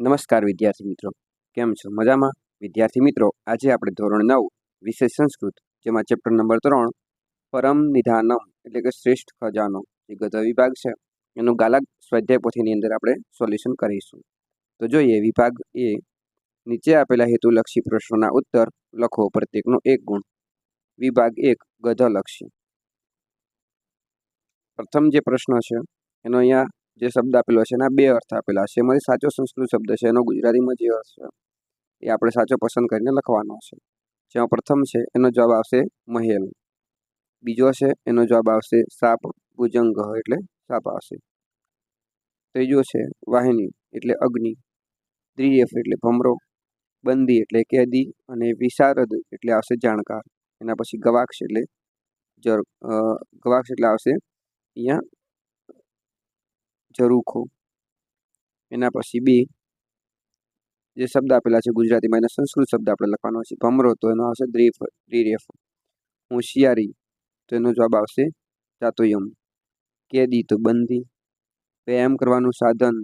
નમસ્કાર વિદ્યાર્થી મિત્રો. કેમ છો? મજામાં? વિદ્યાર્થી મિત્રો, આજે આપણે ધોરણ નવ, વિષય સંસ્કૃત, જેમાં ચેપ્ટર નંબર ત્રણ, પરમ નિધાનમ એટલે કે શ્રેષ્ઠ ખજાનો જે ગધ વિભાગ છે. એનું ગાલક સ્વાધ્યાય પોથીની અંદર આપણે સોલ્યુશન કરીશું. તો જોઈએ, વિભાગ એ નીચે આપેલા હેતુલક્ષી પ્રશ્નોના ઉત્તર લખો. પ્રત્યેકનો એક ગુણ. વિભાગ એક ગધલક્ષી પ્રથમ જે પ્રશ્ન છે, એનો અહીંયા જે શબ્દ આપેલો છે એના બે અર્થ આપેલા છે. એમાંથી સાચો સંસ્કૃત શબ્દ છે, એનો ગુજરાતીમાં જે અર્થ છે, એ આપણે સાચો પસંદ કરીને લખવાનો છે. જેમાં પ્રથમ છે, એનો જવાબ આવશે મહેલ. બીજો છે, એનો જવાબ આવશે સાપ ભુજંગ, એટલે સાપ આવશે. ત્રીજો છે, વાહિની, એટલે અગ્નિ. દ્રિયફ એટલે ભમરો. બંદી, એટલે કેદી. અને વિશારદ, એટલે આવશે જાણકાર. એના પછી ગવાક્ષ, એટલે જર ગવાક્ષ, એટલે આવશે અહીંયા ઝરૂખો એના પછી બે જે શબ્દ આપેલા છે ગુજરાતીમાં, એના સંસ્કૃત શબ્દ આપણે લખવાનો છે. ભમરો, તો એનો આવશે દ્રીફ, દ્રિરેફ. હોશિયારી તો એનો જવાબ આવશે ચાતુયમ. કેદી, તો બંદી વ્યાયામ કરવાનું સાધન.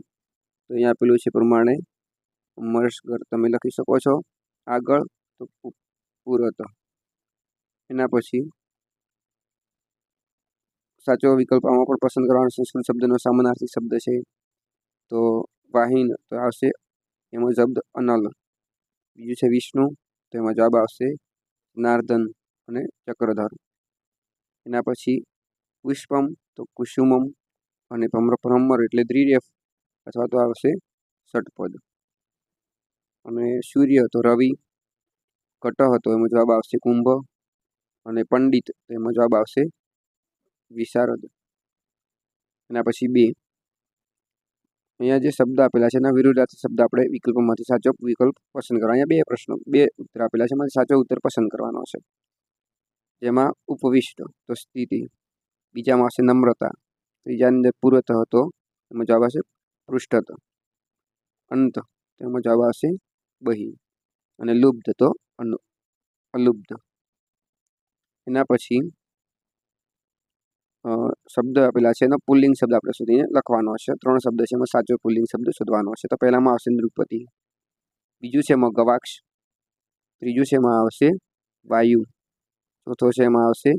તો અહીંયા આપેલું છે પ્રમાણે મર્શગર, તમે લખી શકો છો. આગળ, તો પૂરત. એના પછી સાચો વિકલ્પ આમાં પણ પસંદ કરવાનો સંસ્કૃત શબ્દનો સામાનાર્થી શબ્દ છે. તો વાહિન તો આવશે, એમાં શબ્દ અનલ. બીજું છે વિષ્ણુ, તો એમાં જવાબ આવશે, નાર્દન અને ચક્રધર. એના પછી પુષ્પમ, તો કુસુમમ અને ભ્રમર એટલે દ્રિરેફ અથવા તો આવશે ષટપદ. અને સૂર્ય, તો રવિ, કટહ, તો એમાં જવાબ આવશે કુંભ અને પંડિત, તો એમાં જવાબ આવશે વિશારદ એના પછી બે, અહીંયા જે શબ્દ આપેલા છે એના વિરુદ્ધાર્થી શબ્દ આપણે વિકલ્પોમાંથી સાચો વિકલ્પ પસંદ કરવા. અહીંયા બે પ્રશ્નો, બે ઉત્તર આપેલા છે, એમાંથી સાચો ઉત્તર પસંદ કરવાનો છે. જેમાં ઉપવિષ્ટ તો સ્થિતિ, બીજામાં આવશે નમ્રતા ત્રીજાની અંદર પૂર્વત હતો, એમાં જવાબ આવશે પૃષ્ઠત. અંત, તેમાં જવાબ આવશે બહી, અને લુબ્ધ તો અનુ અલુબ્ધ એના પછી શબ્દ આપેલા છે એનો પુલ્લિંગ શબ્દ આપણે શોધીને લખવાનો છે ત્રણ શબ્દ છે, એમાં સાચો પુલ્લિંગ શબ્દ શોધવાનો છે તો પહેલામાં આવશે નૃપતિ બીજું છે, એમાં ગવાક્ષ. ત્રીજું છે, એમાં આવશે વાયુ. ચોથો છે, એમાં આવશે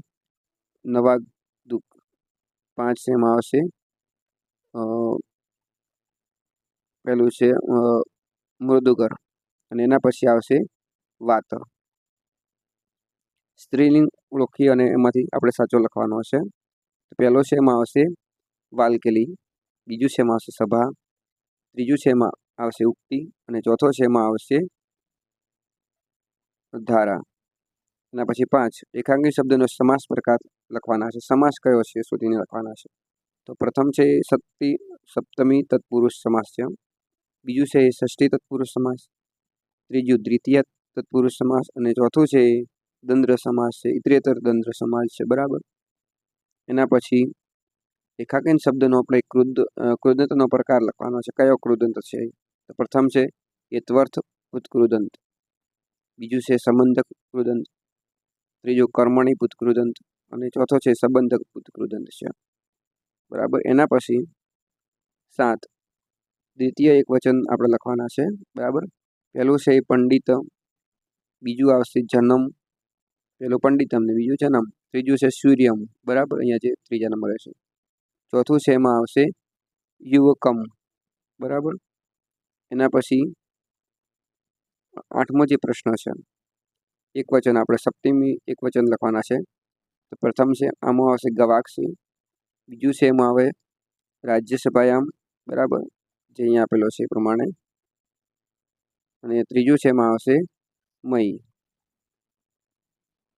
નવા દુઃખ પાંચ છે, એમાં આવશે પેલું છે મૃદુગર. અને એના પછી આવશે વાત સ્ત્રીલિંગ ઓળખી અને એમાંથી આપણે સાચો લખવાનો છે પહેલો છે એમાં આવશે વાલકેલી, બીજું એમાં આવશે સભા, ત્રીજું છે એમાં આવશે ઉક્તિ, અને ચોથો છે એમાં આવશે ધારા. એના પછી પાંચ એકાંગી શબ્દનો સમાસ પ્રકાર લખવાના છે. સમાસ કયો છે શોધીને લખવાના છે. તો પ્રથમ છે સપ્તી, સપ્તમી તત્પુરુષ સમાસ છે બીજું છે ષષ્ઠી તત્પુરુષ સમાસ. ત્રીજું દ્વિતીય તત્પુરુષ સમાસ. અને ચોથું છે દંદ્ર સમાસ છે. ઇતરેતર દંદ્ર સમાસ છે. બરાબર? એના પછી એકાકીન શબ્દનો આપણે કૃદ કૃદંતનો પ્રકાર લખવાનો છે. કયો કૃદંત છે તો પ્રથમ છે યત્વર્થ ઉત્કૃદંત બીજું છે સંબંધક કૃદંત ત્રીજું કર્મણી પુત્કૃદંત અને ચોથો છે સંબંધક પુત્કૃદંત છે. બરાબર? એના પછી સાત. દ્વિતીય એક વચન આપણે લખવાના છે. બરાબર? પહેલું છે પંડિત. બીજું આવશે જન્મ. પેલું પંડિતમ ને બીજું જન્મ ત્રીજું છે સૂર્યમ, બરાબર? અહીંયા જે ત્રીજા નંબરે છે. ચોથું છે એમાં આવશે યુવકમ, બરાબર? એના પછી આઠમો જે પ્રશ્ન છે, એક વચન આપણે સપ્તમી એક વચન લખવાના છે. તો પ્રથમ છે, આમાં આવશે ગવાક્ષી, બીજું છે એમાં આવે રાજ્યસભાયામ, બરાબર? જે અહીંયા આપેલો છે એ પ્રમાણે. અને ત્રીજું છે એમાં આવશે મય.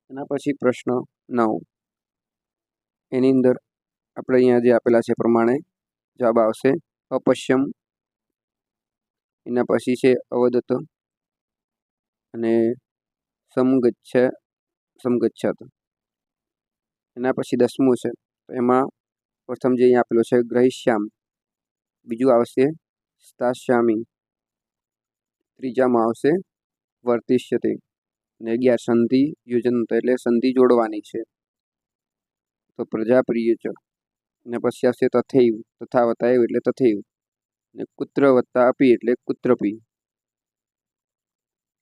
એના પછી પ્રશ્ન નવ. એની અંદર આપણે અહીંયા જે આપેલા છે પ્રમાણે જવાબ આવશે અપશ્યમ. એના પછી છે અવદત અને સમગચ્છ, સમગચ્છત. એના પછી દસમું છે. તો એમાં પ્રથમ જે અહીંયા આપેલો છે ગ્રહિશ્યામ બીજું આવશે સ્તાશ્યામી ત્રીજામાં આવશે વર્તિષ્યતે. ને અગિયાર સંધિ યોજન એટલે સંધિ જોડવાની છે. તો પ્રજાપ્રિય ચ ને પછી આવશે તથૈવ તથા વતાયવ એટલે તથૈવ. અને કુત્ર વત્તા અપી એટલે કુત્રપી.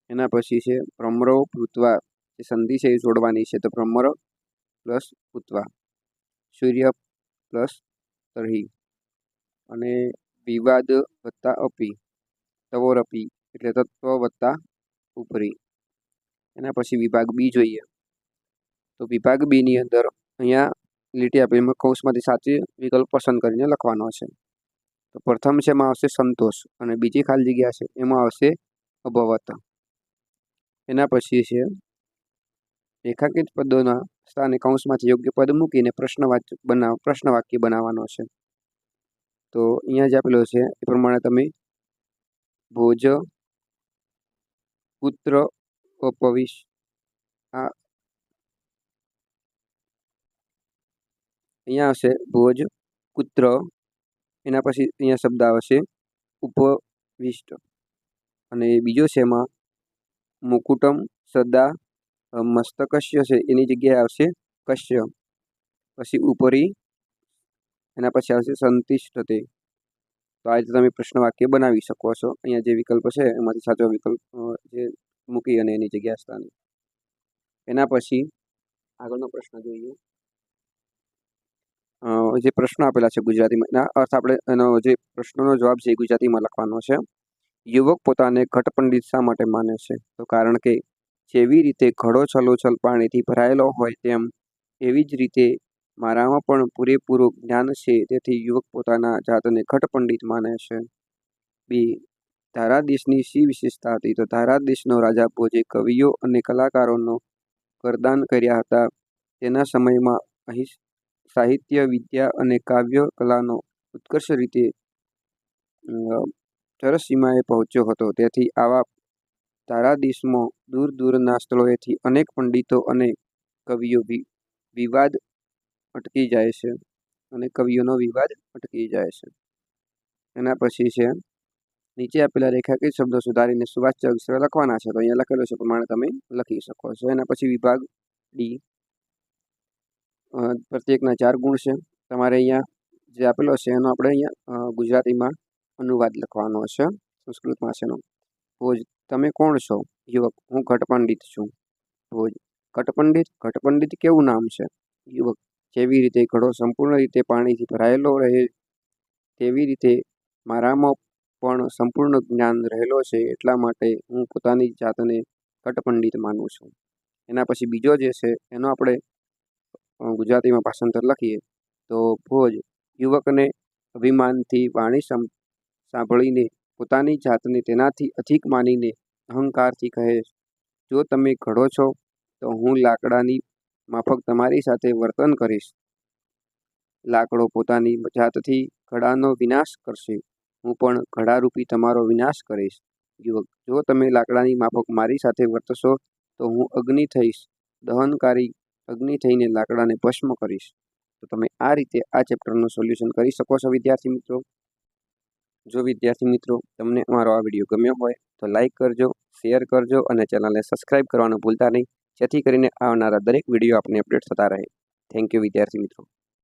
એના પછી છે ભ્રમરો, ભૂતવા. જે સંધિ છે એ જોડવાની છે તો ભ્રમર પ્લસ ભૂતવા. સૂર્ય પ્લસ તરહી. અને વિવાદ વત્તા અપી. તવોરપી એટલે તત્વ વત્તા ઉપરી. એના પછી વિભાગ બી જોઈએ. તો વિભાગ બીની અંદર અહીંયા લીટી આપી કૌશમાંથી સાચી વિકલ્પ પસંદ કરીને લખવાનો છે તો પ્રથમ છે, એમાં આવશે સંતોષ અને બીજી ખાલી જગ્યા છે, એમાં આવશે અભવત. એના પછી છે, રેખાંકિત પદોના સ્થાને કૌંસમાંથી યોગ્ય પદ મૂકીને પ્રશ્નવાચ બનાવ, પ્રશ્ન વાક્ય બનાવવાનો છે. તો અહીંયા જે આપેલો છે, એ પ્રમાણે તમે ભોજ, પુત્ર અપવિશ આ અહીંયા આવશે ભોજ કુત્ર એના પછી અહીંયા શબ્દ આવશે ઉપવિષ્ટ. અને બીજો છે એમાં મુકુટમ સદા મસ્તકશ્ય છે. એની જગ્યાએ આવશે કશ્ય. પછી ઉપરી, એના પછી આવશે સંતિષ્ઠતે તો આ રીતે તમે પ્રશ્ન વાક્ય બનાવી શકો છો. અહીંયા જે વિકલ્પ છે, એમાંથી સાચો વિકલ્પ જે મૂકી અને એની જગ્યા સ્થાને. એના પછી આગળનો પ્રશ્ન જોઈએ. જે પ્રશ્નો આપેલા છે ગુજરાતીમાં, એના અર્થ આપણે એનો જે પ્રશ્નનો જવાબ છે એ ગુજરાતીમાં લખવાનો છે. યુવક પોતાને ઘટ પંડિત શા માટે માને છે? તો કારણ કે જેવી રીતે ઘડો છલોછલ પાણીથી ભરાયેલો હોય તેમ એવી જ રીતે મારામાં પણ પૂરેપૂરું જ્ઞાન છે, તેથી યુવક પોતાના જાતને ઘટ પંડિત માને છે. બી ધારા દેશની શી વિશેષતા હતી? તો ધારા દેશનો રાજા ભોજે કવિઓ અને કલાકારોનો કરદાન કર્યા હતા. તેના સમયમાં અહીં સાહિત્ય, વિદ્યા અને કાવ્ય કલાનો ઉત્કર્ષ રીતે ચરસીમાએ પહોંચ્યો હતો. તેથી આવા તારાદેશમાં દૂર દૂરના સ્થળોએથી અનેક પંડિતો અને કવિઓ વિવાદ અટકી જાય છે. અને કવિઓનો વિવાદ અટકી જાય છે. એના પછી છે નીચે આપેલા રેખાકૃત શબ્દો સુધારીને સુવાચ્ય અક્ષરે લખવાના છે, તો અહીંયા લખેલો છે પ્રમાણે તમે લખી શકો છો. એના પછી વિભાગ ડી પ્રત્યેકના ચાર ગુણ છે. તમારે અહીંયા જે આપેલો છે, એનો આપણે અહીંયા ગુજરાતીમાં અનુવાદ લખવાનો છે, સંસ્કૃતમાં છે એનો. ભોજ, તમે કોણ છો? યુવક, હું ઘટપંડિત છું. ભોજ, ઘટપંડિત? ઘટપંડિત કેવું નામ છે? યુવક જેવી રીતે ઘડો સંપૂર્ણ રીતે પાણીથી ભરાયેલો રહે, તેવી રીતે મારામાં પણ સંપૂર્ણ જ્ઞાન રહેલો છે એટલા માટે હું પોતાની જાતને કટપંડિત માનું છું. એના પછી બીજો જે છે, એનો આપણે ગુજરાતીમાં ભાષાંતર લખીએ, તો ભોજ, યુવકને અભિમાનથી વાણી સાંભળીને પોતાની જાતને તેનાથી અધિક માનીને અહંકારથી કહે, જો તમે ઘડો છો, તો હું લાકડાની માફક તમારી સાથે વર્તન કરીશ. લાકડો પોતાની જાતથી ઘડાનો વિનાશ કરશે. હું પણ ઘડારૂપી તમારો વિનાશ કરીશ. યુવક, જો તમે લાકડાની માફક મારી સાથે વર્તશો, તો હું અગ્નિ થઈશ. દહનકારી અગ્નિ થઈને લાકડાને ભસ્મ કરીશ. તો તમે આ રીતે આ ચેપ્ટરનું સોલ્યુશન કરી શકો છો, વિદ્યાર્થી મિત્રો. જો વિદ્યાર્થી મિત્રો તમને અમારો આ વીડિયો ગમ્યો હોય, તો લાઇક કરજો, શેર કરજો અને ચેનલને સબસ્ક્રાઈબ કરવાનું ભૂલતા નહીં. જેથી કરીને આવનારા દરેક વીડિયો આપને અપડેટ થતા રહે. થેન્ક યુ, વિદ્યાર્થી મિત્રો.